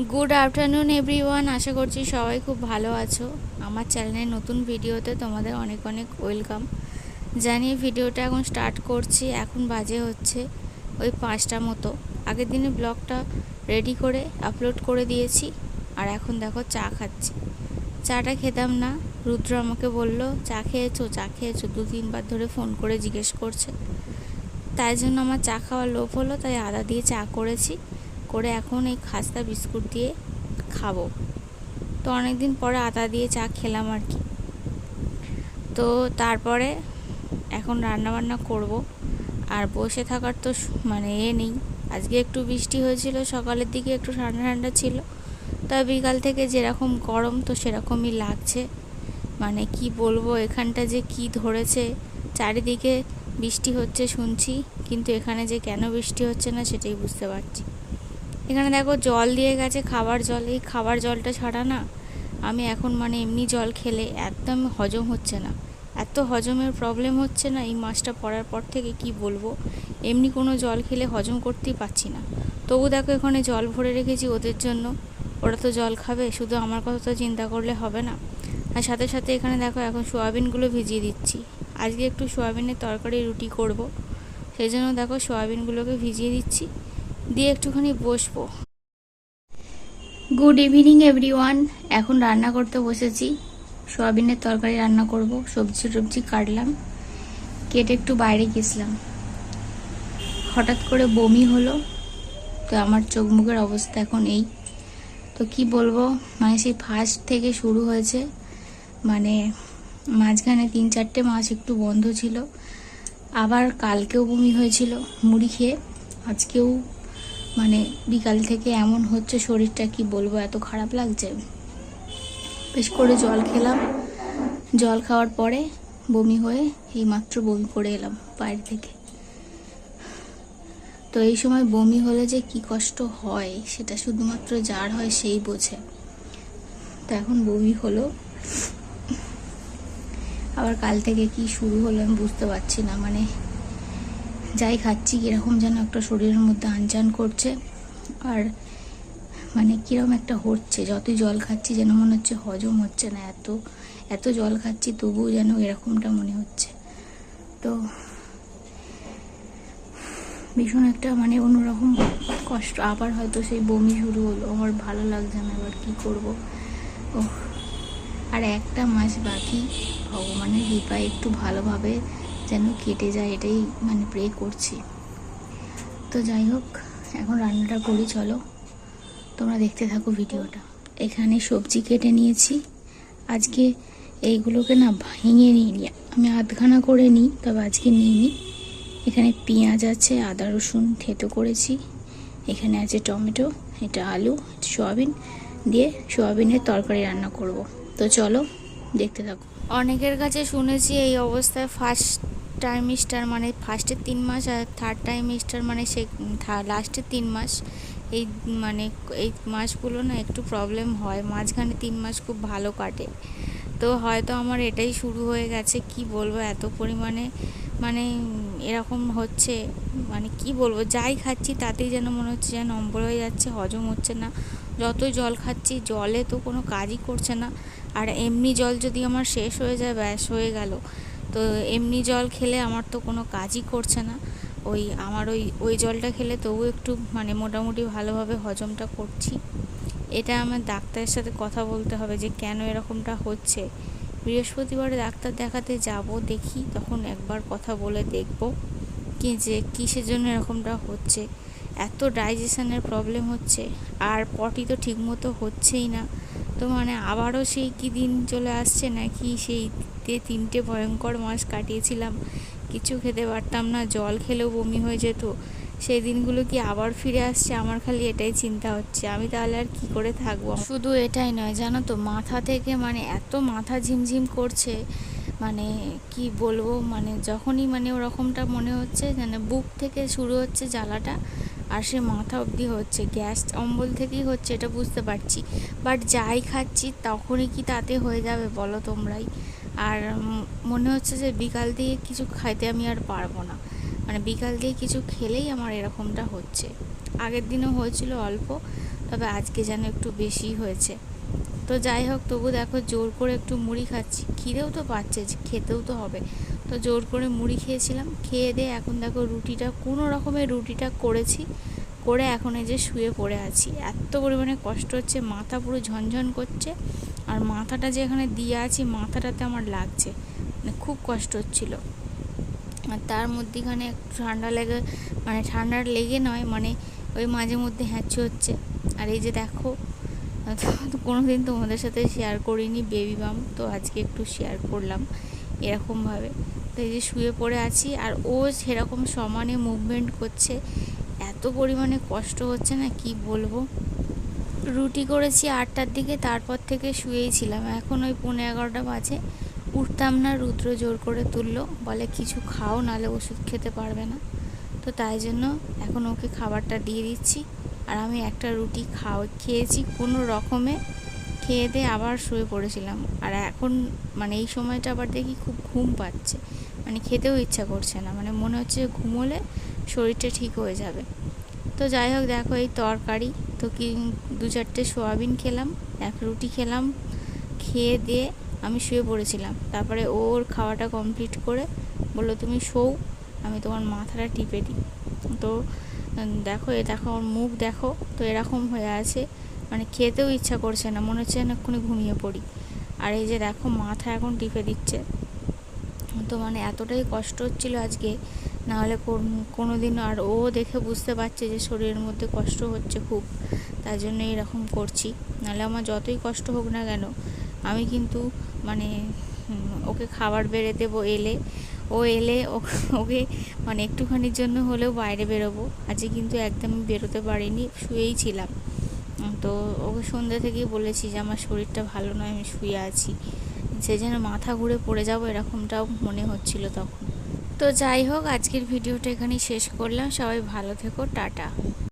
Good afternoon everyone আশা করছি সবাই খুব ভালো আছো। আমার চ্যানেলের নতুন ভিডিওতে তোমাদের অনেক অনেক ওয়েলকাম জানিয়ে ভিডিওটা এখন স্টার্ট করছি। এখন বাজে হচ্ছে ওই পাঁচটা মতো। আগের দিনে ব্লগটা রেডি করে আপলোড করে দিয়েছি। আর এখন দেখো চা খাচ্ছি। চাটা খেতাম না। রুদ্র আমাকে বলল, চা খেয়েছো? চা খেয়েছো? দু, তিনবার ধরে ফোন করে জিজ্ঞেস করছে। তাই জন্য আমার চা খাওয়ার লোভ হলো, তাই আদা দিয়ে চা করেছি। করে এখন এই খাস্তা বিস্কুট দিয়ে খাব। তো অনেক দিন পরে আদা দিয়ে চা খেলাম আর কি। তো তারপরে এখন রান্না বান্না করব। আর বসে থাকার তো মানে এ নেই। আজকে একটু বৃষ্টি হয়েছিল, সকালের দিকে একটু ঠান্ডা ঠান্ডা ছিল। তবে বিকাল থেকে যেরকম গরম, তো সেরকমই লাগছে। মানে কি বলব, এখানটা যে কি ধরেছে, চারিদিকে বৃষ্টি হচ্ছে শুনছি, কিন্তু এখানে যে কেন বৃষ্টি হচ্ছে না, সেটাই বুঝতে পারছি। এখানে দেখো জল দিয়ে গেছে, খাবার জল। এই খাবার জলটা ছাড়া না আমি এখন মানে এমনি জল খেলে একদম হজম হচ্ছে না। এত হজমের প্রবলেম হচ্ছে না এই মাছটা পড়ার পর থেকে, কি বলব? এমনি কোনো জল খেলে হজম করতেই পারছি না। তবু দেখো এখানে জল ভরে রেখেছি ওদের জন্য। ওরা তো জল খাবে, শুধু আমার কথা তো চিন্তা করলে হবে না। আর সাথে সাথে এখানে দেখো এখন সোয়াবিনগুলো ভিজিয়ে দিচ্ছি। আজকে একটু সোয়াবিনের তরকারি রুটি করব। সেই জন্য দেখো সোয়াবিনগুলোকে ভিজিয়ে দিচ্ছি। দিয়ে একটুখানি বসবো। গুড ইভিনিং এভরিওয়ান এখন রান্না করতে বসেছি। সোয়াবিনের তরকারি রান্না করব, সবজি টবজি কাটলাম, কেটে একটু বাইরে গেছিলাম। হঠাৎ করে বমি হলো, তো আমার চোখ মুখের অবস্থা এখন এই। তো কি বলব মানে সেই ফার্স্ট থেকে শুরু হয়েছে মানে মাঝখানে তিন চারটে মাস একটু বন্ধ ছিল। আবার কালকেও বমি হয়েছিল, মুড়ি খেয়ে, আজকেও মানে বিকাল থেকে এমন হচ্ছে শরীরটা কি বলব, এত খারাপ লাগছে। বেশ করে জল খেলাম। জল খাওয়ার পরে বমি হয়ে এই মাত্র বমি করে এলাম বাইরে থেকে। তো এই সময় বমি হলে যে কি কষ্ট হয়, সেটা শুধুমাত্র যার হয় সেই বোঝে। তো এখন বমি হলো। আবার কাল থেকে কি শুরু হলো আমি বুঝতে পারছি না মানে যাই খাচ্ছি, কীরকম যেন একটা শরীরের মধ্যে আনচান করছে। আর মানে কীরকম একটা হচ্ছে, যতই জল খাচ্ছি যেন মনে হচ্ছে হজম হচ্ছে না এত এত জল খাচ্ছি তবুও যেন এরকমটা মনে হচ্ছে। তো ভীষণ একটা মানে অন্যরকম কষ্ট, আবার হয়তো সেই বমি শুরু হলো, আমার ভালো লাগছে না, এবার কী করব? ও আর একটা মাস বাকি, ভগবানের কৃপায় একটু ভালোভাবে যেন কেটে যায় এটাই মানে প্রে করছি। তো যাই হোক, এখন রান্নাটা করি, চলো। তোমরা দেখতে থাকো ভিডিওটা। এখানে সবজি কেটে নিয়েছি। আজকে এইগুলোকে না ভেঙে নিই আমি আধখানা করে নিই, তবে আজকে নিইনি। এখানে পেঁয়াজ আছে, আদা, রসুন, থেতো করেছি। এখানে আছে টমেটো, এটা আলু সয়াবিন। দিয়ে সয়াবিনের তরকারি রান্না করব। তো চলো, দেখতে থাকো। অনেকের কাছে শুনেছি এই অবস্থায় ফার্স্ট টাইমিস্টার মানে ফার্স্টের তিন মাস আর থার্ড টাইমিস্টার মানে সে লাস্টের তিন মাস। এই মানে এই মাসগুলো না একটু প্রবলেম হয়। মাঝখানে তিন মাস খুব ভালো কাটে। তো হয়তো আমার এটাই শুরু হয়ে গেছে। কি বলব? এত পরিমাণে মানে এরকম হচ্ছে। মানে কি বলব? যাই খাচ্ছি তাতেই যেন মনে হচ্ছে যেন অম্বল হয়ে যাচ্ছে, হজম হচ্ছে না। যতই জল খাচ্ছি, জলে তো কোনো কাজই করছে না। আর এমনি জল যদি আমার শেষ হয়ে যায়, ব্যাস হয়ে গেল। তো এমনি জল খেলে আমার তো কোনো কাজই করছে না। ওই আমার ওই ওই জলটা খেলে তবু একটু মানে মোটামুটি ভালোভাবে হজমটা করছি। এটা আমার ডাক্তারের সাথে কথা বলতে হবে যে কেন এরকমটা হচ্ছে। বৃহস্পতিবারে ডাক্তার দেখাতে যাব, দেখি, তখন একবার কথা বলে দেখব কি যে কিসের জন্য এরকমটা হচ্ছে। এত ডাইজেশনের প্রবলেম হচ্ছে, আর পটি তো ঠিকমতো হচ্ছেই না। তো মানে আবারও সেই কি দিন চলে আসছে নাকি সেই তে তিনটে ভয়ঙ্কর মাস কাটিয়েছিলাম। কিছু খেতে পারতাম না, জল খেলেও বমি হয়ে যেত। সেই দিনগুলো কি আবার ফিরে আসছে আমার খালি এটাই চিন্তা হচ্ছে। আমি তাহলে আর কি করে থাকব? শুধু এটাই নয়, জানো তো, মাথা থেকে মানে এত মাথা ঝিমঝিম করছে। মানে কি বলব মানে যখনই মানে ওরকমটা মনে হচ্ছে মানে বুক থেকে শুরু হচ্ছে জ্বালাটা আর সে মাথা অবধি হচ্ছে। গ্যাস অম্বল থেকেই হচ্ছে এটা বুঝতে পারছি। বাট যাই খাচ্ছি তখনই কি তাতে হয়ে যাবে বলো তোমরাই? আর মনে হচ্ছে যে বিকাল দিয়ে কিছু খাইতে আমি আর পারব না। মানে বিকাল দিয়ে কিছু খেলেই আমার এরকমটা হচ্ছে। আগের দিনও হয়েছিল অল্প, তবে আজকে যেন একটু বেশি হয়েছে। তো যাই হোক, তবু দেখো জোর করে একটু মুড়ি খাচ্ছি। খিদেও তো পাচ্ছে খেতেও তো হবে। তো জোর করে মুড়ি খেয়েছিলাম, খেয়ে দিয়ে এখন দেখো রুটিটা, কোনো রকমের রুটিটা করেছি। করে এখন এই যে শুয়ে পড়ে আছি। এত পরিমাণে কষ্ট হচ্ছে, মাথা পুরো ঝনঝন করছে আর মাথাটা যে এখানে দিয়ে আছি, মাথাটাতে আমার লাগছে। মানে খুব কষ্ট হচ্ছিল। আর তার মধ্যেখানে একটু ঠান্ডা লেগে মানে ঠান্ডা লেগে নয় মানে ওই মাঝে মধ্যে হ্যাঁচো হচ্ছে। আর এই যে দেখো কোনো দিন তোমাদের সাথে শেয়ার করিনি বেবি বাম তো আজকে একটু শেয়ার করলাম এরকমভাবে। তো এই যে শুয়ে পড়ে আছি আর ও সেরকম সমানে মুভমেন্ট করছে এত পরিমাণে কষ্ট হচ্ছে না, কি বলব? রুটি করেছি আটটার দিকে, তারপর থেকে শুয়েই ছিলাম। এখন ওই পনেরো এগারোটা বাজে। উঠতাম না, রুদ্র জোর করে তুললো, বলে, কিছু খাও নালে ওষুধ খেতে পারবে না। তো তাই জন্য এখন ওকে খাবারটা দিয়ে দিচ্ছি। আর আমি একটা রুটি খাও, খেয়েছি, কোনো রকমে খেয়ে দিয়ে আবার শুয়ে পড়েছিলাম। আর এখন মানে এই সময়টা আবার দেখি খুব ঘুম পাচ্ছে। মানে খেতেও ইচ্ছা করছে না। মানে মনে হচ্ছে ঘুমোলে শরীরটা ঠিক হয়ে যাবে। তো যাই হোক, দেখো এই তরকারি। তো কি, দু চারটে সোয়াবিন খেলাম, এক রুটি খেলাম, খেয়ে দিয়ে আমি শুয়ে পড়েছিলাম। তারপরে ওর খাওয়াটা কমপ্লিট করে বলল, তুমি শোও, আমি তোমার মাথাটা টিপে দিই। তো দেখো, এ দেখো, ওর মুখ দেখো, তো এরকম হয়ে আছে। মানে খেতেও ইচ্ছা করছে না, মনে হচ্ছে না এক্ষুনি ঘুমিয়ে পড়ি। আর এই যে দেখো, মাথা এখন টিপে দিচ্ছে। তো মানে এতটাই কষ্ট হচ্ছিল আজকে নাহলে কোনো দিন আর ও দেখে বুঝতে পারছে যে শরীরের মধ্যে কষ্ট হচ্ছে খুব, তার জন্য এরকম করছি। নাহলে আমার যতই কষ্ট হোক না কেন, আমি কিন্তু মানে ওকে খাবার বেড়ে দেবো এলে, ও এলে ওকে মানে একটুখানির জন্য হলেও বাইরে বেরোবো। আজকে কিন্তু একদমই বেরোতে পারিনি, শুয়েই ছিলাম। তো ওকে সন্ধ্যে থেকেই বলেছি যে আমার শরীরটা ভালো নয়, আমি শুয়ে আছি। সে যেন মাথা ঘুরে পড়ে যাব এরকমটাও মনে হচ্ছিল তখন। তো যাই হোক আজকের ভিডিওটা এখানেই শেষ করলাম। সবাই ভালো থেকো টাটা।